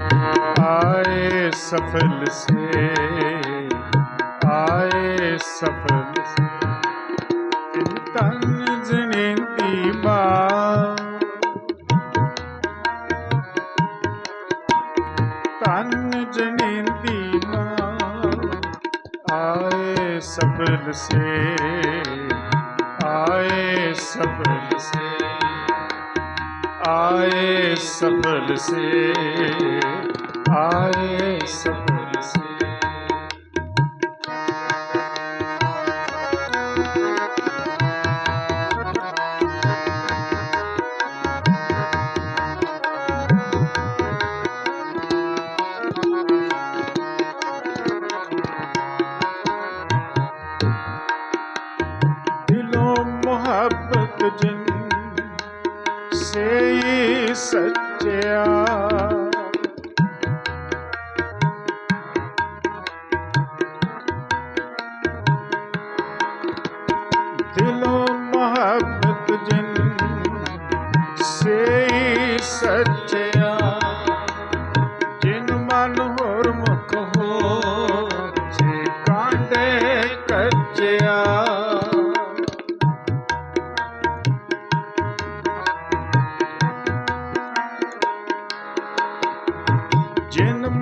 ਆਏ ਸਫਲ ਸੇ ਆਏ ਸਫਲ ਸੇ ਤਨ ਜਨੇ ਦੀ ਬਾ ਤਨ ਜਨੇ ਦੀ ਬਾ ਆਏ ਸਫਲ ਸੇ ਆਏ ਸਫਲ ਸੇ ਆਏ ਸਫਲ ਸੇ ਆਏ ਸਫਲ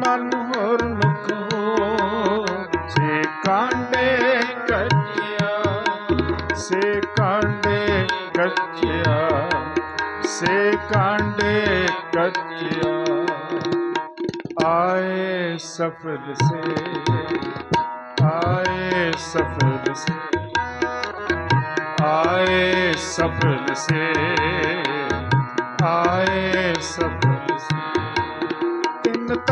ਮਨ ਹੋਰ ਮੁਖ ਸੇ ਕਾਂਡੇ ਕੱਚਿਆ, ਸੇ ਕਾਂਡੇ ਕੱਚਿਆ, ਸੇ ਕਾਂਡੇ ਕੱਚਿਆ। ਆਏ ਸਫਲ ਸੇ, ਆਏ ਸਫਲ ਸੇ, ਆਏ ਸਫਲ ਸੇ।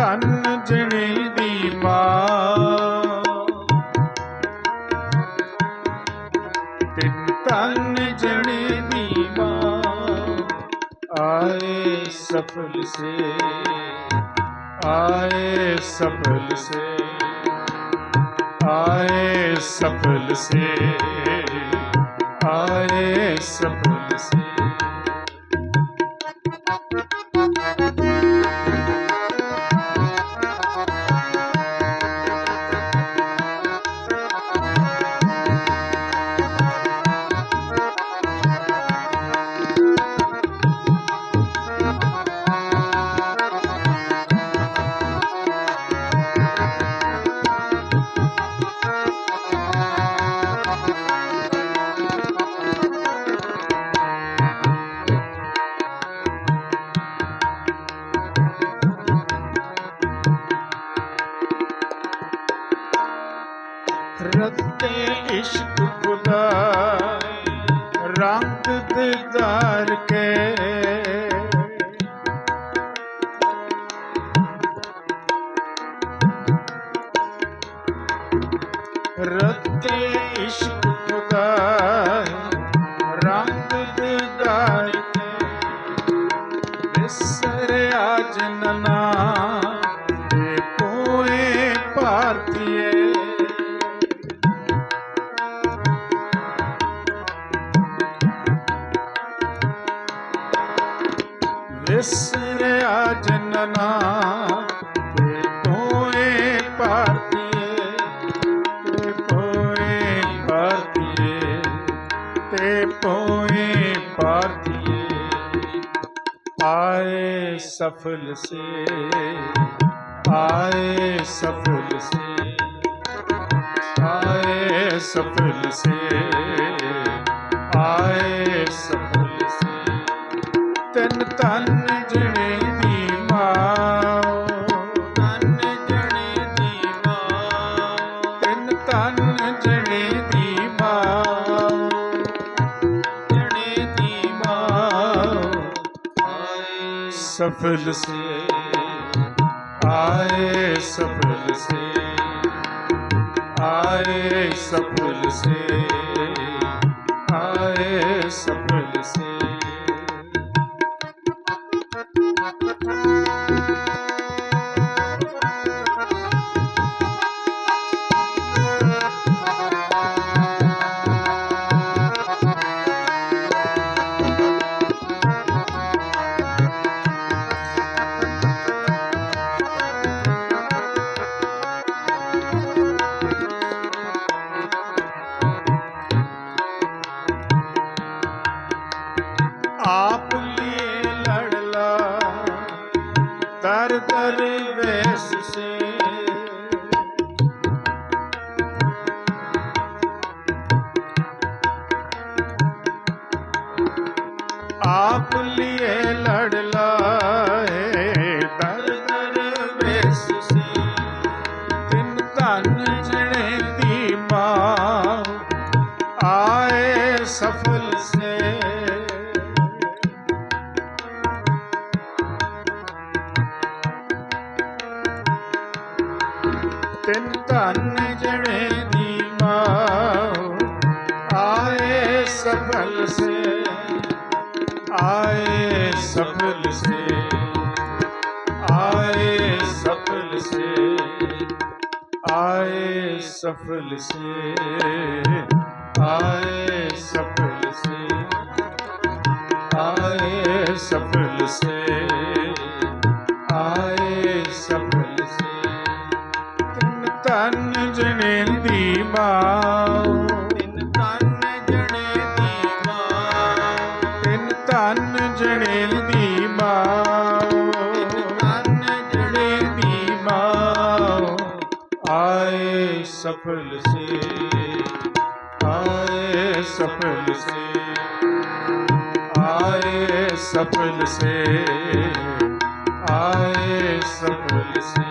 ਧਨ ਜਣੀ ਦੀ ਮਾਂ। ਤਿੰਨ ਧਨ ਜਣੀ ਦੀ ਮਾਂ। ਆਏ ਸਫਲ ਸੇ, ਆਏ ਸਫਲ ਸੇ, ਆਏ ਸਫਲ ਸੇ, ਆਏ ਸਫਲ ਸੇ। ਵਿਸਰਿਆ ਜਨਨਾ ਤੇ ਕੋਏ ਭਾਰਤੀਏ ਤੇ ਕੋਏ ਭਾਰਤੀਏ ਤੇ ਕੋਏ ਭਾਰਤੀਏ। ਆਏ ਸਫਲ ਸੇ, ਆਏ ਸਫਲ ਸੇ, ਆਏ ਸਫਲ ਸੇ। ਤਨ ਜਣੇ ਦੀ ਮਾਂ। ਤਨ ਜਣੇ ਦੀ ਮਾਂ। ਤਨ ਤਨ ਜਣੇ ਦੀ ਮਾਂ। ਜਣੇ ਦੀ ਮਾਂ। ਆਏ ਸਫਲ ਸੇ। ਆਏ ਸਫਲ ਸੇ। ਆਏ ਸਫਲ ਸੇ। ਆਏ ਸਫਲ ਕੁੱਲੀ ਲੜਲਾ। ਤਰ ਤਰ ਵੇਸ ਸੇ आए सकल से आए सकल से आए सफल से आए सफल से आए सफल से आए सफल से आए सफल से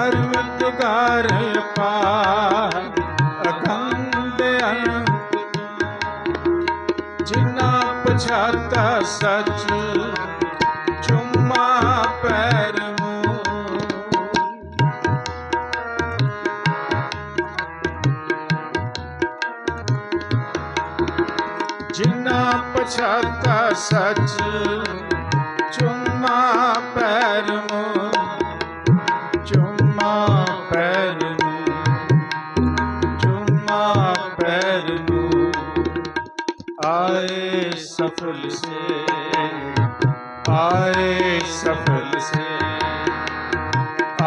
ਪਰਵਤ ਕਰ ਪਾਰ ਅਗੰਮ ਅੰਤ ਜਿਨਾ ਪਛਾਤਾ ਸੱਚ ਚੁੰਮਾ ਪੈਰ ਮੂੰਹ। ਜਿਨਾ ਪਛਾਤਾ ਸੱਚ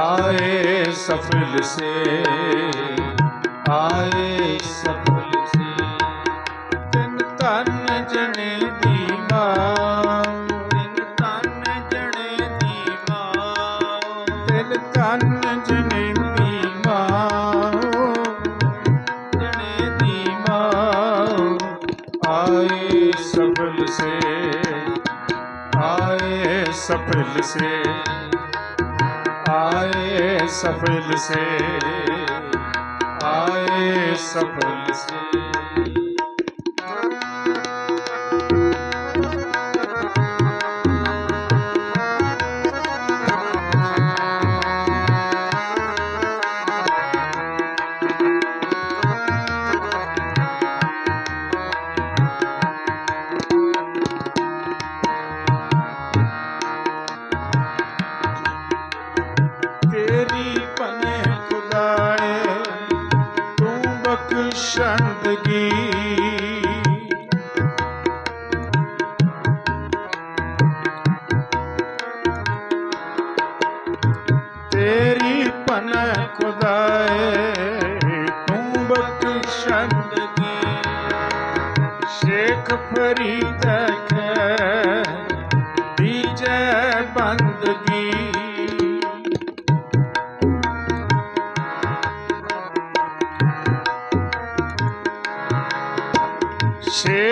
आए सफल से, आए सफल से। तन तन जने दीमा तिन तन जने दीमा। तिन तन जने दीमा जने दीमा। आए सफल से, आए सफल से। सफल से आए सफल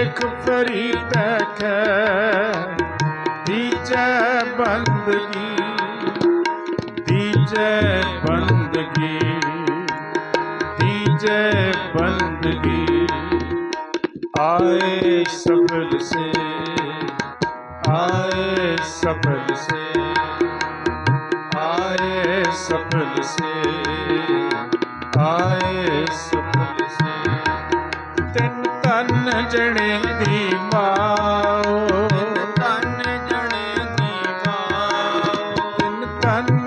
ਸ਼ੇਖ ਫਰੀਦ ਹੈ ਦੀਜੈ ਬੰਦਗੀ ਦੀਜੈ ਬੰਦਗੀ ਦੀਜੈ ਬੰਦਗੀ। ਆਏ ਸਫਲ ਸੇ ਆਏ ਸਫਲ ਜਣੇ ਦੀ ਮਾਓ ਤਨ ਜਣੇ ਦੀ ਮਾਂ। ਤਿੰਨ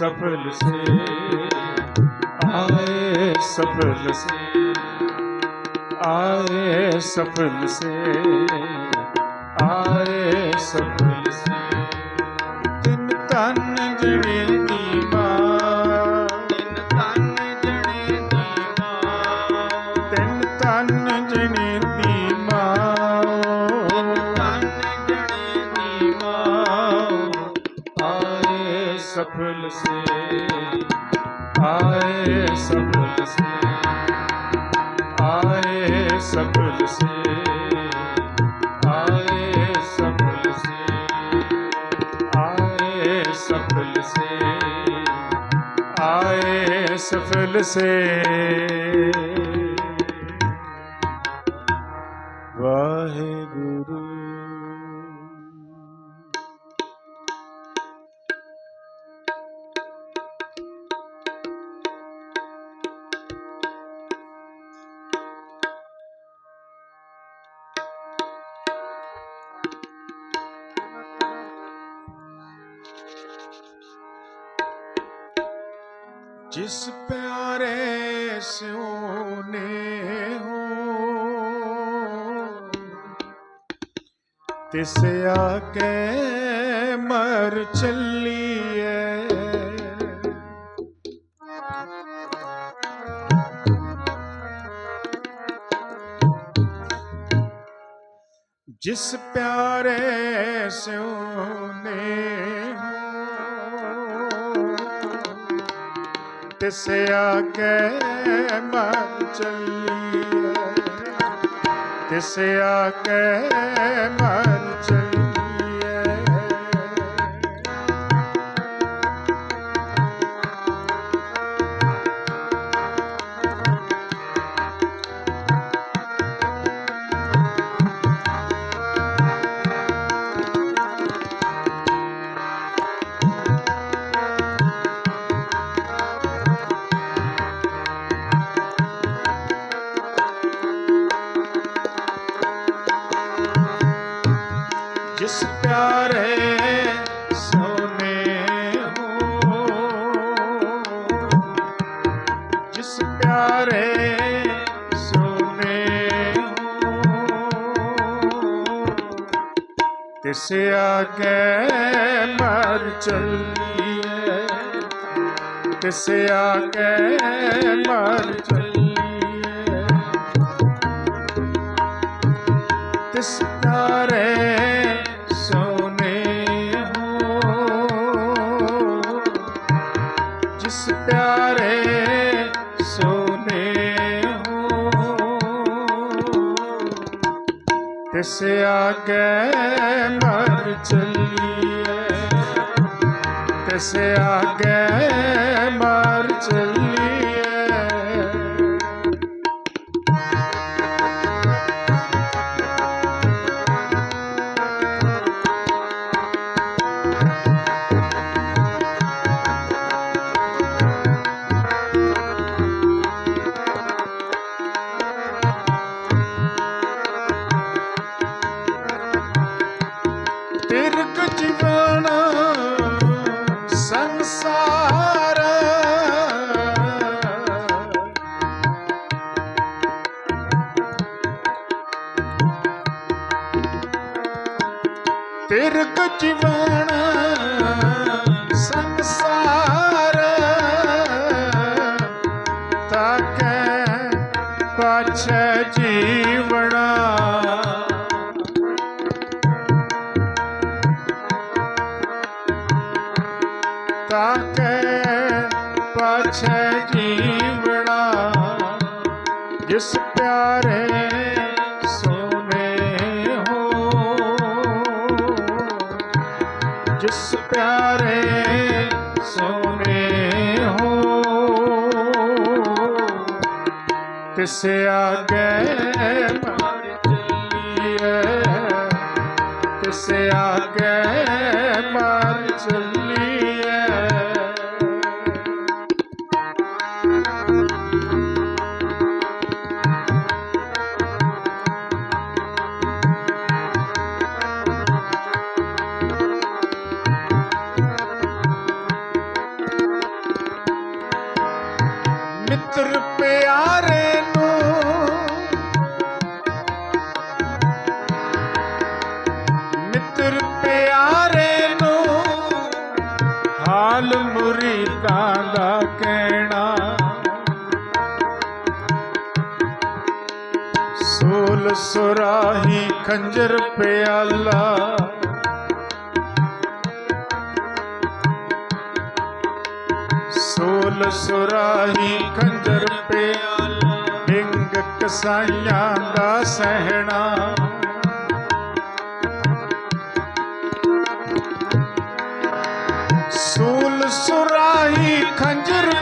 ਸਫਲ ਸੇ। ਆਏ ਸਫਲ ਸੇ। ਆਏ ਸਫਲ ਸੇ। ਆਏ ਸਫਲ ਆਏ ਸਫਲ ਸੇ ਆਏ ਸਫਲ ਸੇ ਆਏ ਸਫਲ ਸੇ ਆਏ ਸਫਲ ਸੇ ਤਿਸ ਆ ਕੇ ਮਰ ਚੱਲੀਏ ਜਿਸ ਪਿਆਰੇ ਸਿਉਨੇ ਨੇ ਤਿਸ ਆ ਕੇ ਮਰ ਚੱਲੀਏ ਤਿਸ ਆ ਕੇ ਮਰ ਤਿਸ ਆਗੇ ਮਰ ਚੱਲੀਏ ਤਿਸ ਪਿਆਰੇ ਸੋਨੇ ਹੋ ਜਿਸ ਪਿਆਰੇ ਸੋਨੇ ਹੋ ਤਿਸ ਆਗੇ ਮਰ ਚੱਲੀਏ ਤਿਸ ਆਗੇ ਜਿਸ ਪਿਆਰੇ ਸੋਨੇ ਹੋ ਜਿਸ ਪਿਆਰੇ ਸੋਨੇ ਹੋ ਤਿਸ ਆਗੇ ਮਿੱਤਰ ਪਿਆਰੇ ਨੂੰ। ਮਿੱਤਰ ਪਿਆਰੇ ਨੂੰ ਹਾਲ ਮੁਰੀਦਾਂ ਦਾ ਕਹਿਣਾ। ਸੋਲ ਸੁਰਾਹੀ ਖੰਜਰ ਪਿਆਲਾ ਸੁਰਾਹੀ ਖੰਜਰ ਪਿਆਲਾ ਡਿੰਗ ਕਸਾਈਆਂ ਦਾ ਸਹਿਣਾ। ਸੂਲ ਸੁਰਾਹੀ ਖੰਜਰ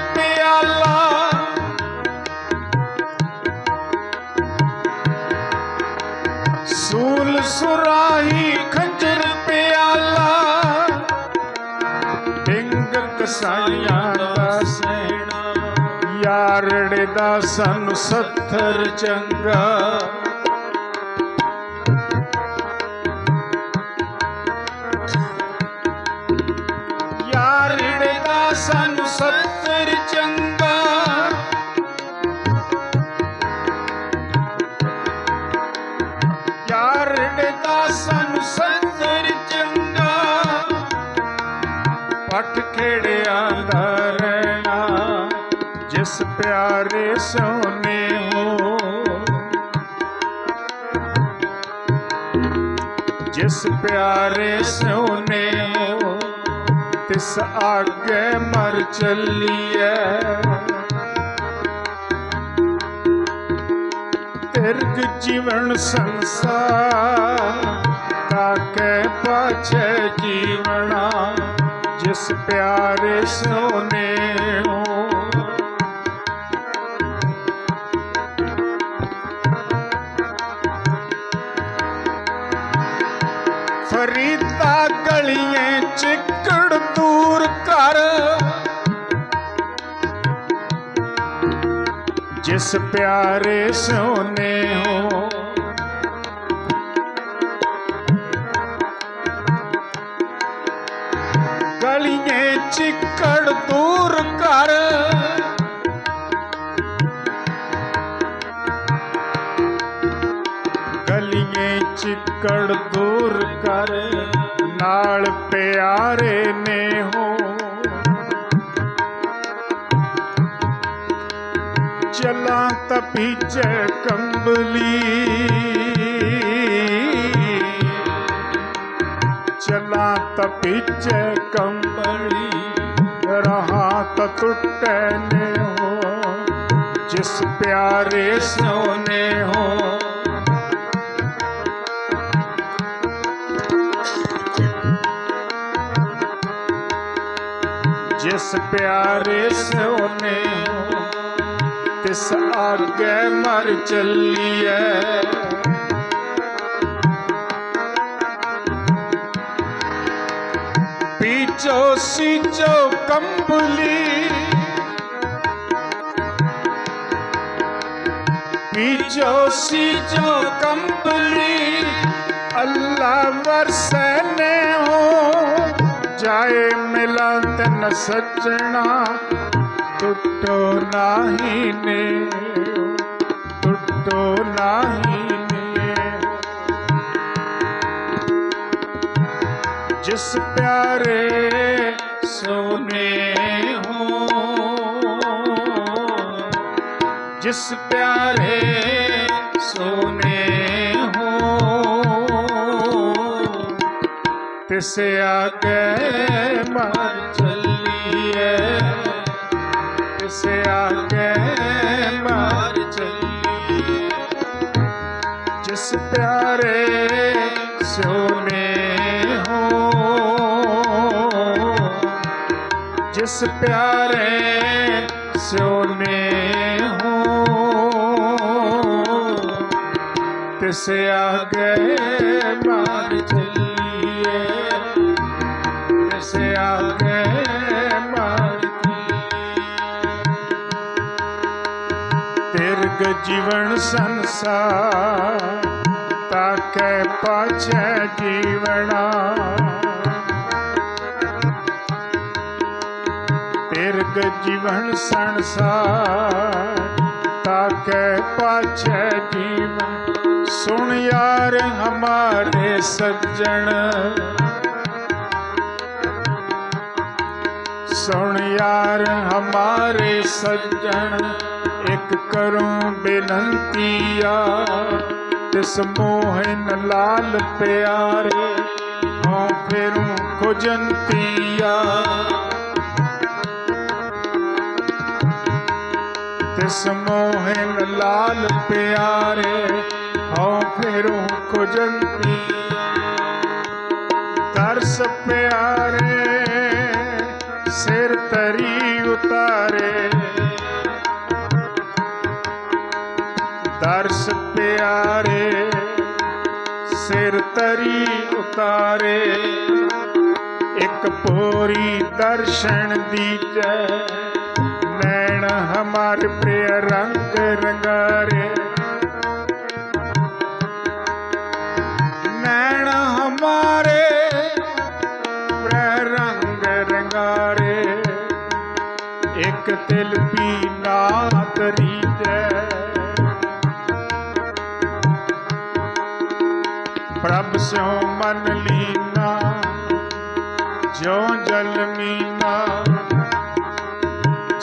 ਸਾਨੂੰ ਸੱਥਰ ਚੰਗਾ ਜਿਸ ਪਿਆਰੇ ਸੋਨੇ ਹੋ। ਜਿਸ ਪਿਆਰੇ ਸੋਨੇ ਹੋ, ਤਿਸ ਆਗੇ ਮਰ ਚੱਲੀਏ ਤਿਰਗ ਜੀਵਨ ਸੰਸਾਰ, ਕਾਕੇ ਪਾਛੇ ਜੀਵਣਾ, ਜਿਸ ਪਿਆਰੇ ਸੋਨੇ ਜਿਸ ਪਿਆਰੇ ਸੋਨੇ ਹੋ। ਗਲੀਆਂ ਚਿੱਕੜ ਦੂਰ ਕਰ। ਗਲੀਆਂ ਚਿੱਕੜ ਦੂਰ ਕਰ। ਨਾਲ ਪਿਆਰੇ ਚਲਾਂ ਤਪੀਚੇ ਕੰਬਲੀ। ਚਲਾਂ ਤਪੀਚੇ ਕੰਬਲੀ, ਰਹਾ ਤ ਟੁੱਟੇ ਨੇ ਹੋ ਜਿਸ ਪਿਆਰੇ ਸੋਨੇ ਹੋ। ਜਿਸ ਪਿਆਰੇ ਸੋਨੇ ਤਿਸ ਆਗੇ ਮਰ ਚੱਲੀਏ ਪੀਚੋ ਸੀਚੋ ਕੰਬਲੀ। ਪੀਚੋ ਸੀਚੋ ਕੰਬਲੀ, ਅੱਲਾ ਵਰਸੇ ਨੇ ਹੋ ਜਾਏ ਮਿਲੰਤ ਨ ਸੱਜਣਾ ਟੁੱਟੋ ਨਾਹੀ ਨੇ, ਟੁੱਟੋ ਨਾਹੀ ਨੇ। ਜਿਸ ਪਿਆਰੇ ਸੋਨੇ ਹੋ, ਜਿਸ ਪਿਆਰੇ ਸੋਨੇ ਹੋ, ਤਿਸ ਆਗੇ ਮਰ ਜਿਸ ਪਿਆਰੇ ਸੋਨੇ ਹੋ, ਤਿਸ ਆਗੇ ਮਾਰ ਚੱਲੀਏ। ਤਿਸ ਆਗੇ ਮਾਰ ਤਿਰਗ ਜੀਵਨ ਸੰਸਾਰ, ਤਾਕੈ ਪਾਛੈ ਜੀਵਣਾ ਜੀਵਨ ਸੰਸਾਰ, ਤਾਕੈ ਪਾਛੈ ਜੀਵਨ। ਸੁਣ ਯਾਰ ਹਮਾਰੇ ਸੱਜਣ। ਸੁਣ ਯਾਰ ਹਮਾਰੇ ਸੱਜਣ, ਇੱਕ ਕਰੂੰ ਬੇਨੰਤੀਆ ਤਿਸ ਮੋਹਨ ਲਾਲ ਪਿਆਰੇ, ਹਉ ਫੇਰੂ ਖੁਜੰਤੀਆ ਤਿਸ ਮੋਹਨ ਲਾਲ ਪਿਆਰੇ, ਹਉ ਫੇਰੂ ਖੁਜੰਤੀਆ ਤਰਸ ਪਿਆਰੇ, ਸਿਰ ਤਰੀ ਉਤਾਰੇ। ਦਰਸ ਪਿਆਰੇ, ਸਿਰ ਤਰੀ ਉਤਾਰੇ। ਇੱਕ ਪੋਰੀ ਦਰਸ਼ਨ ਦੀਜੈ, ਮੈਂ ਹਮਾਰੇ ਪ੍ਰਿਯ ਰੰਗ ਰੰਗਾਰੇ ਨੈਣ ਹਮਾਰੇ ਪ੍ਰਿਯ ਰੰਗ ਰੰਗਾਰੇ ਇੱਕ ਤਿਲ ਪੀ ਨਾ ਤਰੀਜੈ ਪ੍ਰਭ ਸਿਉ ਮਨ ਲੀਨਾ ਜਿਉ ਜਲ ਮੀਨਾ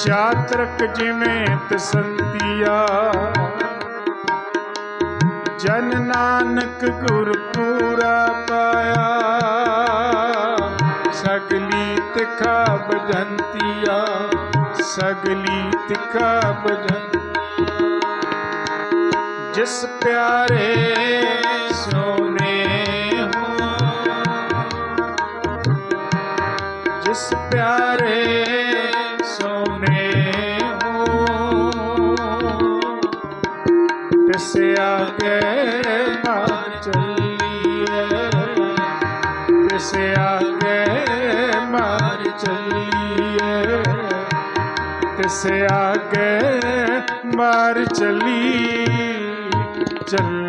ਚਾਤਰਕ ਜਿਵੇਂ ਤਸੰਦੀਆ ਜਨ ਨਾਨਕ ਗੁਰ ਪੂਰਾ ਪਾਇਆ। ਸਗਲੀ ਤਿਖਾ ਬਜੰਤੀਆ ਸਗਲੀ ਤਿਖਾ ਬਜੰਤੀਆ ਜਿਸ ਪਿਆਰੇ ਤਿਸ ਆਗੇ ਮਾਰ ਚੱਲੀ ਚੱਲੀ